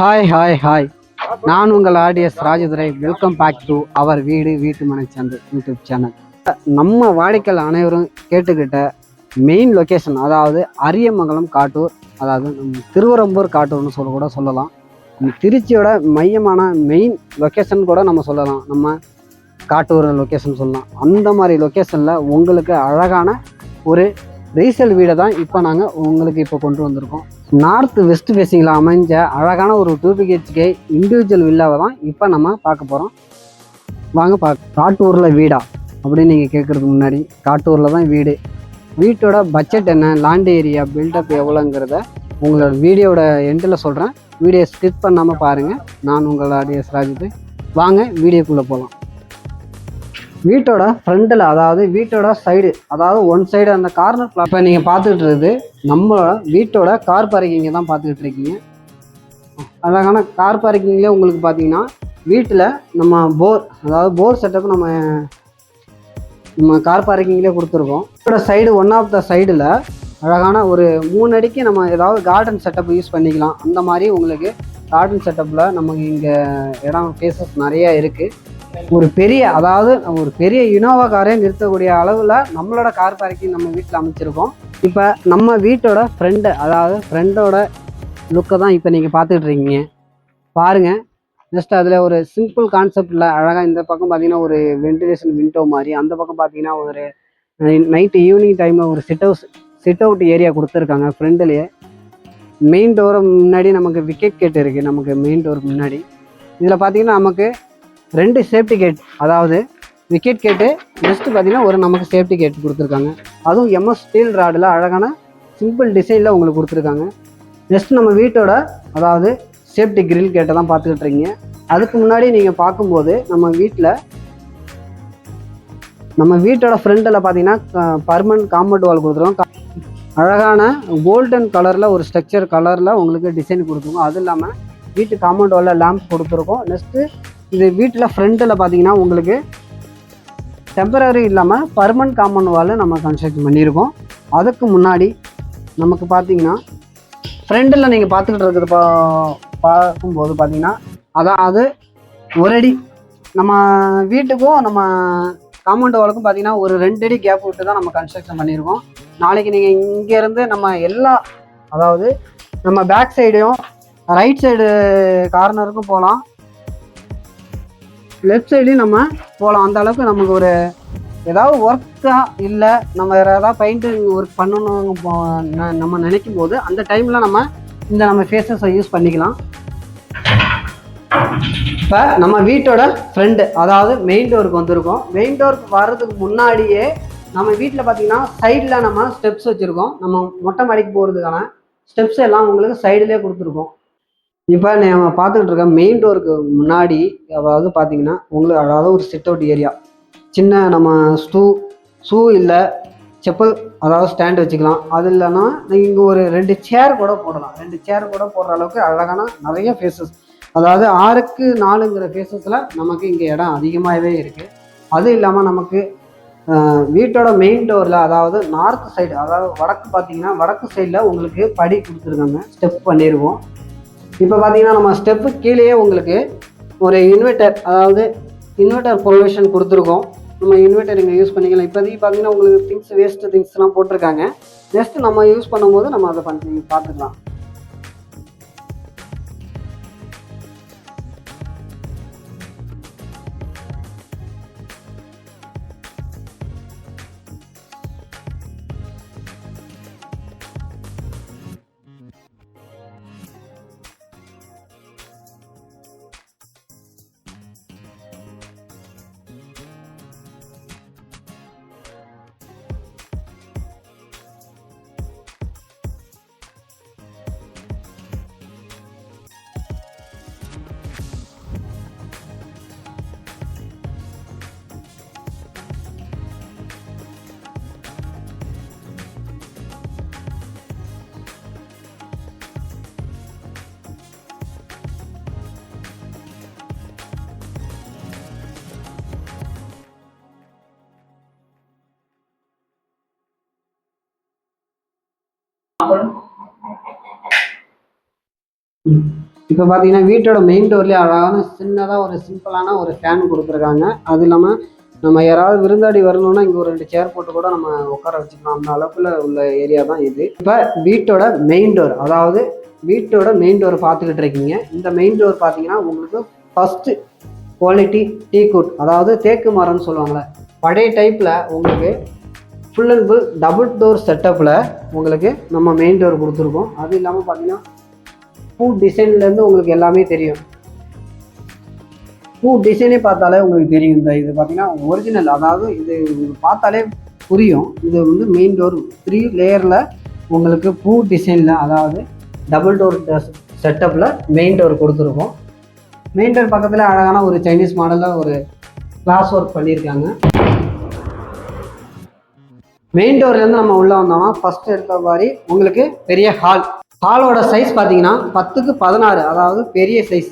Hi hi hi நான் உங்கள் audience Rajadurai. Welcome back to our வீடு வீட்டு மனைச்சந்து யூடியூப் சேனல் நம்ம வாடிக்கையில் அனைவரும் கேட்டுக்கிட்ட மெயின் லொக்கேஷன் அதாவது அரியமங்கலம் காட்டூர் அதாவது நம்ம திருவரம்பூர் காட்டூர்னு சொல்ல கூட சொல்லலாம். திருச்சியோட மையமான மெயின் லொக்கேஷன் கூட நம்ம சொல்லலாம். நம்ம காட்டூர் லொக்கேஷன் சொல்லலாம். அந்த மாதிரி லொக்கேஷனில் உங்களுக்கு அழகான ஒரு ரீசேல் வீடை தான் இப்போ நாங்கள் உங்களுக்கு இப்போ கொண்டு வந்திருக்கோம். நார்த் வெஸ்ட் ஃபேஸிங்கில் அமைஞ்ச அழகான ஒரு டூ பிஹெச்கே இண்டிவிஜுவல் வில்லாவை தான் இப்போ நம்ம பார்க்க போகிறோம் வாங்க பார்க்க காட்டூரில் வீடா அப்படின்னு நீங்கள் கேட்குறதுக்கு முன்னாடி காட்டூரில் தான் வீடு. வீட்டோட பட்ஜெட் என்ன லேண்ட் ஏரியா பில்டப் எவ்வளோங்கிறத உங்களோட வீடியோட எண்டில் சொல்கிறேன் வீடியோ ஸ்கிப் பண்ணாமல் பாருங்கள் நான் உங்களுடைய ராஜித்து. வாங்க வீடியோக்குள்ளே போகலாம் வீட்டோட ஃப்ரண்டில் அதாவது வீட்டோட சைடு அதாவது ஒன் சைடு அந்த கார்னர் இப்போ நீங்கள் பார்த்துக்கிட்டு இருக்குது நம்மளோட வீட்டோட கார் பார்க்கிங்கை தான் பார்த்துக்கிட்டு இருக்கீங்க. அழகான கார் பார்க்கிங்லேயே உங்களுக்கு பார்த்தீங்கன்னா வீட்டில் நம்ம போர் அதாவது போர் செட்டப் நம்ம நம்ம கார் பார்க்கிங்லேயே கொடுத்துருக்கோம். இதோட சைடு ஒன் ஆஃப் த சைடில் அழகான ஒரு மூணு அடிக்கு நம்ம ஏதாவது கார்டன் செட்டப் யூஸ் பண்ணிக்கலாம். அந்த மாதிரி உங்களுக்கு கார்டன் செட்டப்பில் நமக்கு இங்கே இடம் ப்ளேசஸ் நிறைய இருக்குது ஒரு பெரிய அதாவது ஒரு பெரிய இனோவா காரே நிறுத்தக்கூடிய அளவில் நம்மளோட கார் பார்க்கிங் நம்ம வீட்டில் அமைச்சிருக்கோம். இப்போ நம்ம வீட்டோட ஃப்ரெண்டு அதாவது ஃப்ரெண்டோட லுக்கை தான் இப்போ நீங்கள் பார்த்துட்டு இருக்கீங்க. பாருங்கள் ஜஸ்ட் அதில் ஒரு சிம்பிள் கான்செப்டில் அழகாக இந்த பக்கம் பார்த்தீங்கன்னா ஒரு வென்டிலேஷன் விண்டோ மாதிரி அந்த பக்கம் பார்த்தீங்கன்னா ஒரு நைட்டு ஈவினிங் டைமில் ஒரு sit house sit out area கொடுத்துருக்காங்க ஃப்ரெண்டுலேயே மெயின் டோரை முன்னாடி நமக்கு விக்கெட் கேட் இருக்குது நமக்கு மெயின் டோருக்கு முன்னாடி. இதில் பார்த்தீங்கன்னா நமக்கு ரெண்டு சேஃப்டி கேட் அதாவது விக்கெட் கேட்டு ஜஸ்ட்டு பார்த்தீங்கன்னா ஒரு நமக்கு சேஃப்டி கேட் கொடுத்துருக்காங்க. அதுவும் எம்எஸ் ஸ்டீல் ராடில் அழகான சிம்பிள் டிசைனில் உங்களுக்கு கொடுத்துருக்காங்க. நெக்ஸ்ட் நம்ம வீட்டோட அதாவது சேஃப்டி கிரில் கேட்டை தான் பார்த்துக்கிட்டு இருக்கீங்க. அதுக்கு முன்னாடி நீங்கள் பார்க்கும்போது நம்ம வீட்டில் நம்ம வீட்டோட ஃப்ரண்ட்டில் பார்த்தீங்கன்னா பர்மனன்ட் காம்பவுண்ட் வால் கொடுத்துருவோம் அழகான கோல்டன் கலரில் ஒரு ஸ்ட்ரக்சர் கலரில் உங்களுக்கு டிசைன் கொடுத்துருக்கோம். அதுவும் இல்லாமல் வீட்டு காம்பவுண்ட் வாலில் லேம்ப் கொடுத்துருக்கோம். நெக்ஸ்ட்டு இது வீட்டில் ஃப்ரண்ட்டில் பார்த்தீங்கன்னா உங்களுக்கு டெம்பரரி இல்லாமல் பர்மனன்ட் காம்பவுண்ட் வால் நம்ம கன்ஸ்ட்ரக்ஷன் பண்ணியிருக்கோம். அதுக்கு முன்னாடி நமக்கு பார்த்தீங்கன்னா ஃப்ரெண்டில் நீங்கள் பார்த்துக்கிட்டு இருக்கிறது பா பார்க்கும்போது பார்த்தீங்கன்னா அதாவது ஒரு அடி நம்ம வீட்டுக்கும் நம்ம காம்பவுண்ட் வாலுக்கும் பார்த்தீங்கன்னா ஒரு ரெண்டு அடி கேப் விட்டு தான் நம்ம கன்ஸ்ட்ரக்ஷன் பண்ணியிருக்கோம். நாளைக்கு நீங்கள் இங்கேருந்து நம்ம எல்லா அதாவது நம்ம பேக் சைடையும் ரைட் சைடு கார்னருக்கும் போகலாம். லெஃப்ட் சைட்லேயும் நம்ம போகலாம் அந்த அளவுக்கு நமக்கு ஒரு ஏதாவது ஒர்க்காக இல்லை நம்ம வேறு ஏதாவது பெயிண்டிங் ஒர்க் பண்ணணும் போ- ந- நம்ம நினைக்கும் போது அந்த டைமில் நம்ம இந்த நம்ம ஃபேஸஸை யூஸ் பண்ணிக்கலாம். இப்போ நம்ம வீட்டோட ஃப்ரெண்டு அதாவது மெயின் டோருக்கு வந்திருக்கோம். மெயின் டோருக்கு வர்றதுக்கு முன்னாடியே நம்ம வீட்டில் பார்த்தீங்கன்னா சைடில் நம்ம ஸ்டெப்ஸ் வச்சுருக்கோம். நம்ம மொட்டை மாடிக்கு போகிறதுக்கான ஸ்டெப்ஸ் எல்லாம் உங்களுக்கு சைடிலே கொடுத்துருக்கோம். இப்போ நம்ம பார்த்துக்கிட்டு இருக்க மெயின் டோருக்கு முன்னாடி அதாவது பார்த்தீங்கன்னா உங்களுக்கு அதாவது ஒரு சிட் அவுட் ஏரியா சின்ன நம்ம ஸ்டூ ஷூ இல்லை செப்பல் அதாவது ஸ்டாண்ட் வச்சுக்கலாம். அது இல்லைன்னா இங்கே ஒரு ரெண்டு சேர் கூட போடலாம். ரெண்டு சேர் கூட போடுற அளவுக்கு அழகான நிறைய ஃபேஸஸ் அதாவது ஆறுக்கு நாலுங்கிற ஃபேஸஸில் நமக்கு இங்கே இடம் அதிகமாகவே இருக்குது அது இல்லாமல் நமக்கு வீட்டோட மெயின் டோரில் அதாவது நார்த் சைடு அதாவது வடக்கு பார்த்தீங்கன்னா வடக்கு சைடில் உங்களுக்கு படி கொடுத்துருக்காங்க. ஸ்டெப் பண்ணிடுவோம் இப்போ பார்த்தீங்கன்னா நம்ம ஸ்டெப்பு கீழேயே உங்களுக்கு ஒரு இன்வெர்ட்டர் அதாவது இன்வெர்ட்டர் ப்ரொவிஷன் கொடுத்துருக்கோம். நம்ம இன்வெர்ட்டர் இங்கே யூஸ் பண்ணிக்கலாம். இப்போதைக்கு பார்த்தீங்கன்னா உங்களுக்கு திங்ஸ் வேஸ்ட்டு திங்ஸ்லாம் போட்டிருக்காங்க. நெக்ஸ்ட் நம்ம யூஸ் பண்ணும்போது நம்ம அதை பண்ணி பார்த்துக்கலாம். இப்போ பார்த்தீங்கன்னா வீட்டோட மெயின் டோர்லேயே அழகான சின்னதாக ஒரு சிம்பிளான ஒரு ஃபேன் கொடுத்துருக்காங்க. அது இல்லாமல் நம்ம யாராவது விருந்தாடி வரணும்னா இங்கே ஒரு ரெண்டு சேர் போட்டு கூட நம்ம உட்கார வச்சுக்கலாம். அந்த அளவுக்குள்ள உள்ள ஏரியா தான் இது. இப்போ வீட்டோட மெயின் டோர் அதாவது வீட்டோட மெயின் டோர் பார்த்துக்கிட்டு இருக்கீங்க. இந்த மெயின் டோர் பார்த்தீங்கன்னா உங்களுக்கு ஃபஸ்ட்டு குவாலிட்டி டீ குட் அதாவது தேக்கு மரம்னு சொல்லுவாங்கள்ல பழைய டைப்பில் உங்களுக்கு full and full double door செட்டப்பில் உங்களுக்கு நம்ம மெயின் டோர் கொடுத்துருக்கோம். அது இல்லாமல் பார்த்தீங்கன்னா பூ டிசைன்லேருந்து உங்களுக்கு எல்லாமே தெரியும். பூ டிசைனே பார்த்தாலே உங்களுக்கு தெரியும். இந்த இது பார்த்தீங்கன்னா ஒரிஜினல் அதாவது இது பார்த்தாலே புரியும். இது வந்து மெயின் டோர் த்ரீ லேயரில் உங்களுக்கு பூ டிசைனில் அதாவது டபுள் டோர் செட்டப்பில் மெயின் டோர் கொடுத்துருக்கோம். மெயின் டோர் பக்கத்தில் அழகான ஒரு சைனீஸ் மாடலில் ஒரு கிளாஸ் ஒர்க் பண்ணியிருக்காங்க. மெயின் டோர்லேருந்து நம்ம உள்ளே வந்தோம்னா ஃபஸ்ட்டு எடுத்த மாதிரி உங்களுக்கு பெரிய ஹால் ஹாலோட சைஸ் பார்த்தீங்கன்னா பத்துக்கு பதினாறு அதாவது பெரிய சைஸ்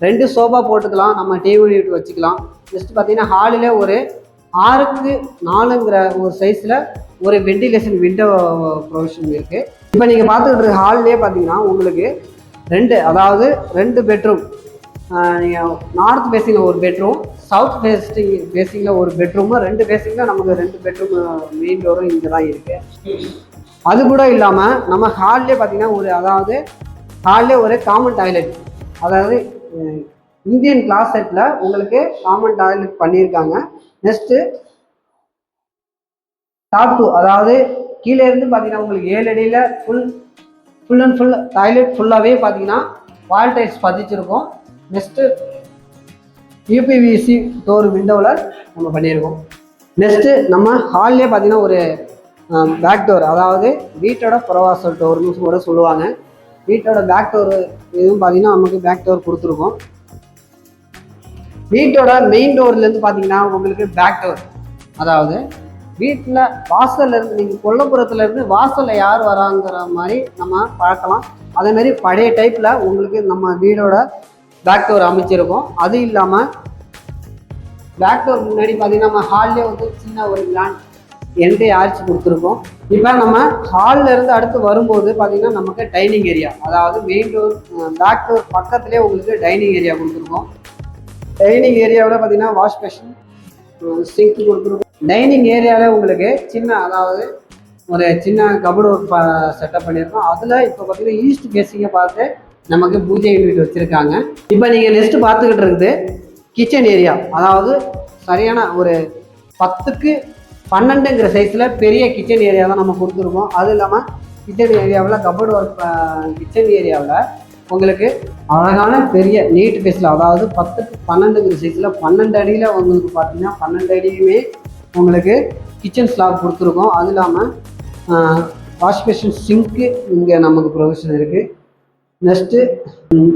ரெண்டு சோஃபா போட்டுக்கலாம் நம்ம டிவி யூனிட் வச்சுக்கலாம். நெக்ஸ்ட் பார்த்தீங்கன்னா ஹாலில் ஒரு ஆறுக்கு நாலுங்கிற ஒரு சைஸில் ஒரு வெண்டிலேஷன் விண்டோ ப்ரொவிஷன் இருக்குது இப்போ நீங்கள் பார்த்துக்கிட்டு இருக்க ஹால்லே பார்த்தீங்கன்னா உங்களுக்கு ரெண்டு அதாவது ரெண்டு பெட்ரூம் நீங்கள் நார்த் ஃபேஸிங்கில் ஒரு பெட்ரூம் சவுத் ஃபேஸ்டிங் ஃபேஸிங்கில் ஒரு பெட்ரூமு ரெண்டு ஃபேஸிங்கில் நமக்கு ரெண்டு பெட்ரூம் மெயின் டோரும் இங்கே தான் இருக்குது அது கூட இல்லாமல் நம்ம ஹால்லே பார்த்தீங்கன்னா ஒரு அதாவது ஹால்லே ஒரு காமன் டாய்லெட் அதாவது இந்தியன் கிளாஸ் செட்டில் உங்களுக்கு காமன் டாய்லெட் பண்ணியிருக்காங்க நெக்ஸ்ட்டு டாப் டூ அதாவது கீழே இருந்து பார்த்தீங்கன்னா உங்களுக்கு ஏழு அடியில் full full and full toilet ஃபுல்லாகவே பார்த்தீங்கன்னா வால் டைல்ஸ் பதிச்சிருக்கோம். நெக்ஸ்ட்டு யூபிவிசி டோர் விண்டோவில் நம்ம பண்ணியிருக்கோம் நெக்ஸ்ட்டு நம்ம ஹால்லே பார்த்தீங்கன்னா ஒரு பேக் டோர் அதாவது வீட்டோட புறவாசல் டோர்னு கூட சொல்லுவாங்க. வீட்டோட பேக் டோர் இதுவும் பார்த்தீங்கன்னா நமக்கு பேக் டோர் கொடுத்துருக்கோம். வீட்டோட மெயின் டோர்லேருந்து பார்த்தீங்கன்னா உங்களுக்கு பேக் டோர் அதாவது வீட்டில் வாசல்ல இருந்து நீங்கள் கொல்லப்புறத்துல இருந்து வாசலில் யார் வராங்கிற மாதிரி நம்ம பார்க்கலாம். அதேமாரி பழைய டைப்பில் உங்களுக்கு நம்ம வீடோட பேக் டோர் அமைச்சிருக்கோம். அது இல்லாமல் பேக் டோர் முன்னாடி பார்த்தீங்கன்னா நம்ம ஹால்லே வந்து சின்ன ஒரு கிராண்ட் என்ட்ரி ஆர்ச்சி கொடுத்துருக்கோம். இப்போ நம்ம ஹாலில் இருந்து அடுத்து வரும்போது பார்த்தீங்கன்னா நமக்கு டைனிங் ஏரியா அதாவது மெயின் டோர் பேக் டோர் பக்கத்துலேயே உங்களுக்கு டைனிங் ஏரியா கொடுத்துருக்கோம். டைனிங் ஏரியாவில் பார்த்தீங்கன்னா வாஷ் பேஷன் சிங்க் கொடுத்துருக்கோம். டைனிங் ஏரியாவில் உங்களுக்கு சின்ன அதாவது ஒரு சின்ன கபடு ஒரு செட்டப் பண்ணியிருக்கோம். அதில் இப்போ பார்த்தீங்கன்னா ஈஸ்ட் ஃபேஸிங்கை பார்த்து நமக்கு பூஜை யூனிட் வச்சுருக்காங்க. இப்போ நீங்கள் நெக்ஸ்ட்டு பார்த்துக்கிட்டு இருக்குது கிச்சன் ஏரியா அதாவது சரியான ஒரு பத்துக்கு பன்னெண்டுங்கிற சைஸில் பெரிய கிச்சன் ஏரியா தான் நம்ம கொடுத்துருக்கோம். அதுவும் இல்லாமல் கிச்சன் ஏரியாவில் கபோர்டு ஒர்க் கிச்சன் ஏரியாவில் உங்களுக்கு அழகான பெரிய நீட் ஃபேஸில் அதாவது பத்துக்கு பன்னெண்டுங்கிற சைஸில் பன்னெண்டு அடியில் உங்களுக்கு பார்த்தீங்கன்னா பன்னெண்டு அடியுமே உங்களுக்கு கிச்சன் ஸ்லாப் கொடுத்துருக்கோம். அது இல்லாமல் வாஷ் பேஷன் சிங்க்கு இங்கே நமக்கு ப்ரொவிஷன் இருக்குது நெக்ஸ்ட்டு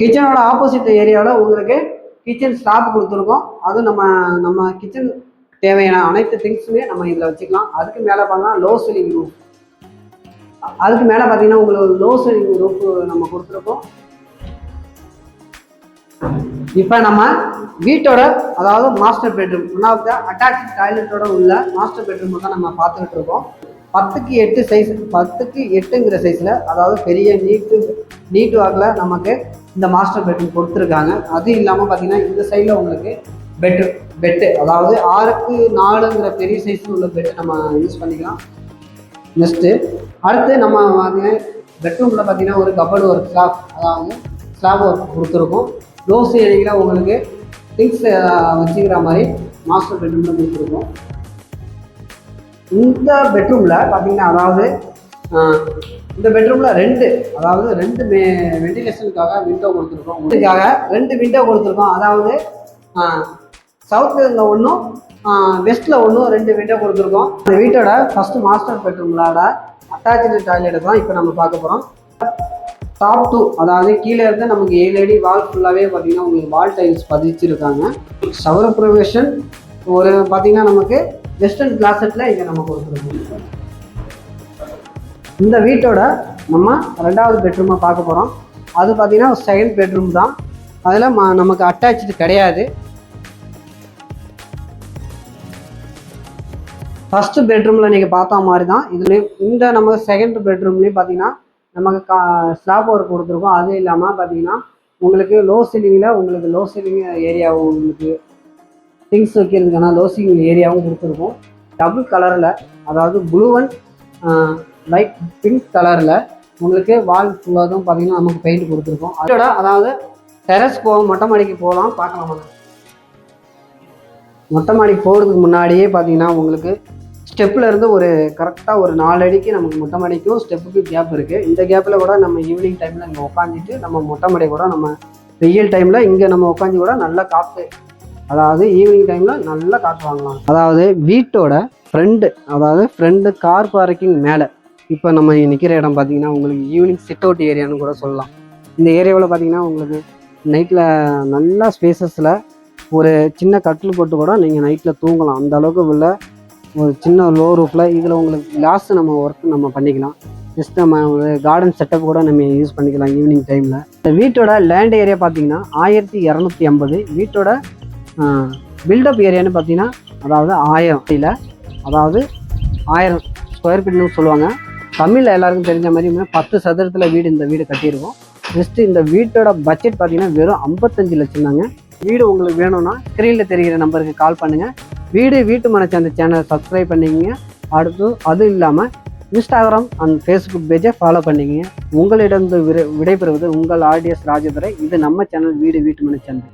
கிச்சனோட ஆப்போசிட் ஏரியாவில் உங்களுக்கு கிச்சன் ஸ்லாப் கொடுத்துருக்கோம். அதுவும் நம்ம நம்ம கிச்சன் தேவையான அனைத்து திங்ஸுமே நம்ம இதில் வச்சுக்கலாம். அதுக்கு மேலே பார்த்தா லோ சீலிங் ரூஃப் அதுக்கு மேலே பார்த்தீங்கன்னா உங்களுக்கு லோ சீலிங் ரூஃப் நம்ம கொடுத்துருக்கோம். இப்போ நம்ம வீட்டோட அதாவது master bedroom one of the attach டாய்லெட்டோட உள்ள மாஸ்டர் பெட்ரூம் தான் நம்ம பார்த்துக்கிட்டு இருக்கோம். பத்துக்கு எட்டு சைஸ் பத்துக்கு எட்டுங்கிற சைஸில் அதாவது பெரிய நீட்டு நீட் வாக்கில் நமக்கு இந்த மாஸ்டர் பெட்ரூம் கொடுத்துருக்காங்க. அது இல்லாமல் பார்த்தீங்கன்னா இந்த சைடில் உங்களுக்கு பெட்டு பெட்டு அதாவது ஆறுக்கு நாலுங்கிற பெரிய சைஸில் உள்ள பெட்டு நம்ம யூஸ் பண்ணிக்கலாம். நெக்ஸ்ட்டு அடுத்து நம்ம வந்து பெட்ரூமில் பார்த்தீங்கன்னா ஒரு கபடு ஒரு ஸ்லாப் அதாவது ஸ்லாப் ஒர்க் கொடுத்துருக்கோம். லோ சீலிங்கில் உங்களுக்கு திங்ஸ் வச்சுக்கிற மாதிரி மாஸ்டர் பெட்ரூமில் கொடுத்துருக்கோம். இந்த பெட்ரூமில் பார்த்தீங்கன்னா அதாவது இந்த பெட்ரூமில் ரெண்டு அதாவது ரெண்டு மே வெண்டிலேஷனுக்காக விண்டோ கொடுத்துருக்கோம். இதுக்காக ரெண்டு விண்டோ கொடுத்துருக்கோம். அதாவது சவுத்தில் ஒன்றும் வெஸ்ட்டில் ஒன்றும் ரெண்டு விண்டோ கொடுத்துருக்கோம். அந்த வீட்டோட ஃபஸ்ட்டு மாஸ்டர் பெட்ரூம்லோட அட்டாச்சு டாய்லெட் தான் இப்போ நம்ம பார்க்க போகிறோம் டாப் டூ அதாவது கீழே இருந்து நமக்கு ஏழு அடி வால் ஃபுல்லாகவே பார்த்திங்கன்னா உங்களுக்கு வால் டைல்ஸ் பதிச்சிருக்காங்க. ஷவர் ப்ரொவேஷன் ஒரு பார்த்தீங்கன்னா நமக்கு வெஸ்டர்ன் கிளாசட்டில் இங்கே நம்ம கொடுத்துருக்கோம். இந்த வீட்டோட நம்ம ரெண்டாவது பெட்ரூமை பார்க்க போகிறோம் அது பார்த்தீங்கன்னா செகண்ட் பெட்ரூம் தான். அதில் ம நமக்கு அட்டாச்சு கிடையாது. ஃபஸ்ட்டு பெட்ரூமில் நீங்கள் பார்த்த மாதிரி தான் இதுலேயும் இந்த நம்ம செகண்ட் பெட்ரூம்லேயும் பார்த்தீங்கன்னா நமக்கு கா ஸ்லாப் ஒர்க் கொடுத்துருக்கோம். அது இல்லாமல் பார்த்தீங்கன்னா உங்களுக்கு லோ சீலிங்கில் உங்களுக்கு லோ சீலிங் ஏரியாவும் உங்களுக்கு திங்ஸ் வைக்கிறதுக்கான லோ சீலிங் ஏரியாவும் கொடுத்துருக்கோம். டபுள் கலரில் அதாவது ப்ளூ அண்ட் லைட் பிங்க் கலரில் உங்களுக்கு வால் ஃபுல்லாகவும் பார்த்தீங்கன்னா நமக்கு பெயிண்ட் கொடுத்துருக்கோம். அதோட அதாவது டெரஸ் போக மொட்டை மாடிக்கு போகலாம் பார்க்கலாம் மொட்டை மாடிக்கு போகிறதுக்கு முன்னாடியே பார்த்தீங்கன்னா உங்களுக்கு ஸ்டெப்பில் இருந்து ஒரு கரெக்டாக ஒரு நாலு அடிக்கு நமக்கு மொட்டை மாடிக்கும் ஸ்டெப்புக்கு கேப் இருக்குது இந்த கேப்பில் கூட நம்ம ஈவினிங் டைமில் இங்கே உட்காந்துட்டு நம்ம மொட்டை மாடி கூட நம்ம வெயில் டைமில் இங்கே நம்ம உட்காந்து கூட நல்லா காற்று அதாவது ஈவினிங் டைமில் நல்லா காற்று வாங்கலாம். அதாவது வீட்டோட ஃப்ரெண்டு அதாவது ஃப்ரெண்டு கார் பார்க்கிங் மேலே. இப்போ நம்ம நிற்கிற இடம் பார்த்தீங்கன்னா உங்களுக்கு ஈவினிங் சிட் அவுட் ஏரியான்னு கூட சொல்லலாம். இந்த ஏரியாவில் பார்த்தீங்கன்னா உங்களுக்கு நைட்டில் நல்லா ஸ்பேசஸில் ஒரு சின்ன கட்டில் போட்டு கூட நீங்கள் நைட்டில் தூங்கலாம். அந்த அளவுக்கு உள்ள ஒரு சின்ன லோ ரூஃபில் இதில் உங்களுக்கு கிளாஸ் நம்ம ஒர்க் நம்ம பண்ணிக்கலாம். ஜஸ்ட் நம்ம ஒரு கார்டன் செட்டப் கூட நம்ம யூஸ் பண்ணிக்கலாம் ஈவினிங் டைமில் இந்த வீட்டோட லேண்ட் ஏரியா பார்த்தீங்கன்னா ஆயிரத்தி இரநூத்தி ஐம்பது. வீட்டோட பில்டப் ஏரியான்னு பார்த்தீங்கன்னா அதாவது ஆயிரம் அடியில். அதாவது ஆயிரம் ஸ்கொயர் ஃபீட்னு சொல்லுவாங்க. தமிழில் எல்லாருக்கும் தெரிஞ்ச மாதிரி பத்து சதுரத்தில் வீடு இந்த வீடு கட்டியிருக்கோம். ஜஸ்ட் இந்த வீட்டோட பட்ஜெட் பார்த்தீங்கன்னா வெறும் ஐம்பத்தஞ்சு லட்சம் தாங்க வீடு உங்களுக்கு வேணும்னா ஸ்க்ரீனில் தெரிகிற நம்பருக்கு கால் பண்ணுங்கள் வீடு வீட்டு மனச்சந்த சேனலை சப்ஸ்கிரைப் பண்ணிக்கங்க. அடுத்து அது இல்லாமல் இன்ஸ்டாகிராம் அண்ட் ஃபேஸ்புக் பேஜை ஃபாலோ பண்ணிக்கங்க. உங்களிடம் விடைபெறுவது உங்கள் ஆடியஸ் ராஜதுரை இது நம்ம சேனல் வீடு வீட்டு மனச்சந்தை